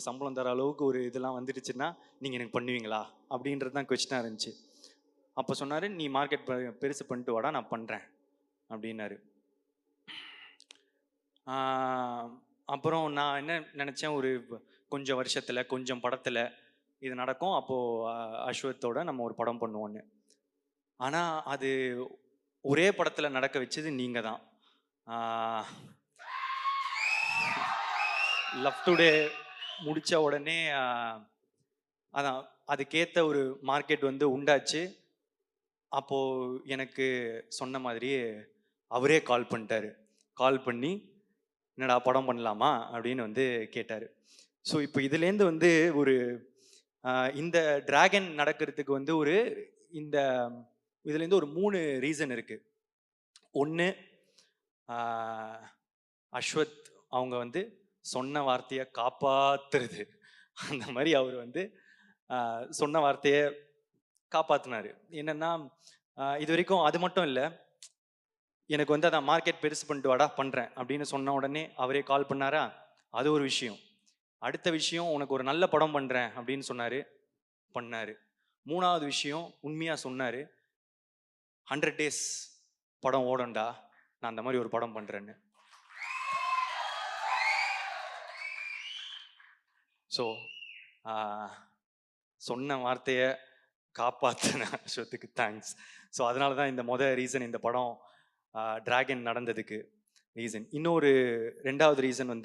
உங்களுக்கு சம்பளம் தர அளவுக்கு ஒரு இதெல்லாம் வந்துடுச்சுன்னா நீங்கள் எனக்கு பண்ணுவீங்களா? அப்படின்றது தான் கொஸ்டினாக இருந்துச்சு. அப்போ சொன்னார் நீ மார்க்கெட் பெருசு பண்ணிட்டு வாடா நான் பண்ணுறேன் அப்படின்னாரு. அப்புறம் நான் என்ன நினச்சேன் ஒரு கொஞ்சம் வருஷத்தில் கொஞ்சம் படத்தில் இது நடக்கும். அப்போது அஸ்வத்தோட நம்ம ஒரு படம் பண்ணுவோன்னு ஆனால் அது ஒரே படத்தில் நடக்க வச்சது நீங்கள் தான். லவ் டுடே முடித்த உடனே அதான் அதுக்கேற்ற ஒரு மார்க்கெட் வந்து உண்டாச்சு. அப்போது எனக்கு சொன்ன மாதிரியே அவரே கால் பண்ணிட்டாரு. கால் பண்ணி என்னடா படம் பண்ணலாமா? அப்படின்னு வந்து கேட்டார். ஸோ இப்போ இதுலேருந்து வந்து ஒரு இந்த டிராகன் நடக்கிறதுக்கு வந்து ஒரு இந்த இதுலேருந்து ஒரு மூணு ரீசன் இருக்குது ஒன்று அஸ்வத் அவங்க வந்து சொன்ன வார்த்தையை காப்பாத்துறது. அந்த மாதிரி அவர் வந்து சொன்ன வார்த்தையை காப்பாத்தினாரு. என்னன்னா இது வரைக்கும் அது மட்டும் இல்லை எனக்கு வந்து அதான் மார்க்கெட் பெருசு பண்ணிட்டு வாடா பண்ணுறேன் அப்படின்னு சொன்ன உடனே அவரே கால் பண்ணாரா? அது ஒரு விஷயம். அடுத்த விஷயம் உனக்கு ஒரு நல்ல படம் பண்ணுறேன் அப்படின்னு சொன்னார் பண்ணார். மூணாவது விஷயம் உண்மையாக சொன்னார் ஹண்ட்ரட் டேஸ் படம் ஓடண்டா நான் அந்த மாதிரி ஒரு படம் பண்ணுறேன்னு ஸோ சொன்ன வார்த்தையை காப்பாற்றின அஸ்வத்துக்கு தேங்க்ஸ் ஸோ அதனால தான் இந்த மொதல் ரீசன் இந்த படம் ட்ராகன் நடந்ததுக்கு ரீசன் இன்னொரு ரெண்டாவது ரீசன் வந்து